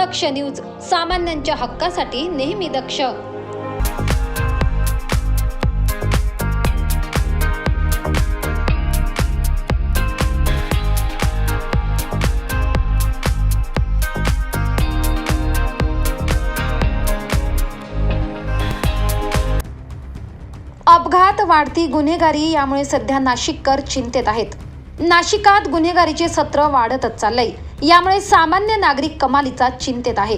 दक्ष news सामान्यांच्या हक्कासाठी नेहमी दक्ष. अपघात वाढती गुन्हेगारी यामुळे सध्या नाशिककर चिंतेत आहेत. नाशिकात गुन्हेगारीचे सत्र वाढतच चाललंय. यामुळे सामान्य नागरिक कमालीचा चिंतेत आहे.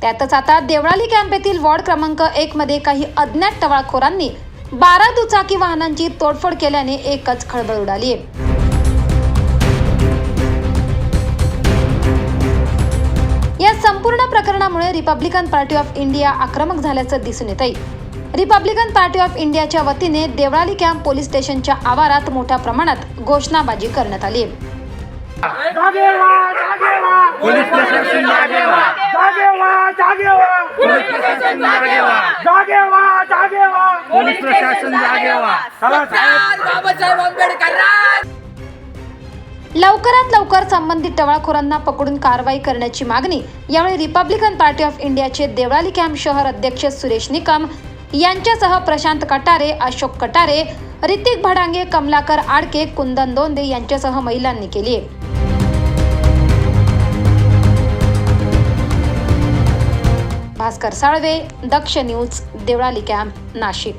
त्यातच आता देवळाली कॅम्प येथील वॉर्ड क्रमांक एक मध्ये काही अज्ञात टवाळखोरांनी बारा दुचाकी वाहनांची तोडफोड केल्याने एकच खळबळ उडाली आहे. या संपूर्ण प्रकरणामुळे रिपब्लिकन पार्टी ऑफ इंडिया आक्रमक झाल्याचं दिसून येत आहे रिपब्लिकन पार्टी ऑफ इंडियाच्या वतीने देवळाली कॅम्प पोलीस स्टेशनच्या आवारात मोठ्या प्रमाणात घोषणाबाजी करण्यात आली. पोलीस प्रशासन लवकरात लवकर संबंधित टवाळखोरांना पकडून कारवाई करण्याची मागणी यावेळी रिपब्लिकन पार्टी ऑफ इंडियाचे देवळाली कॅम्प शहर अध्यक्ष सुरेश निकम यांच्यासह प्रशांत कटारे अशोक कटारे ऋतिक भडांगे कमलाकर आडके कुंदन दोंदे यांच्यासह महिलांनी केली आहे. Bhaskar Salve Daksh news Deolali camp Nashik.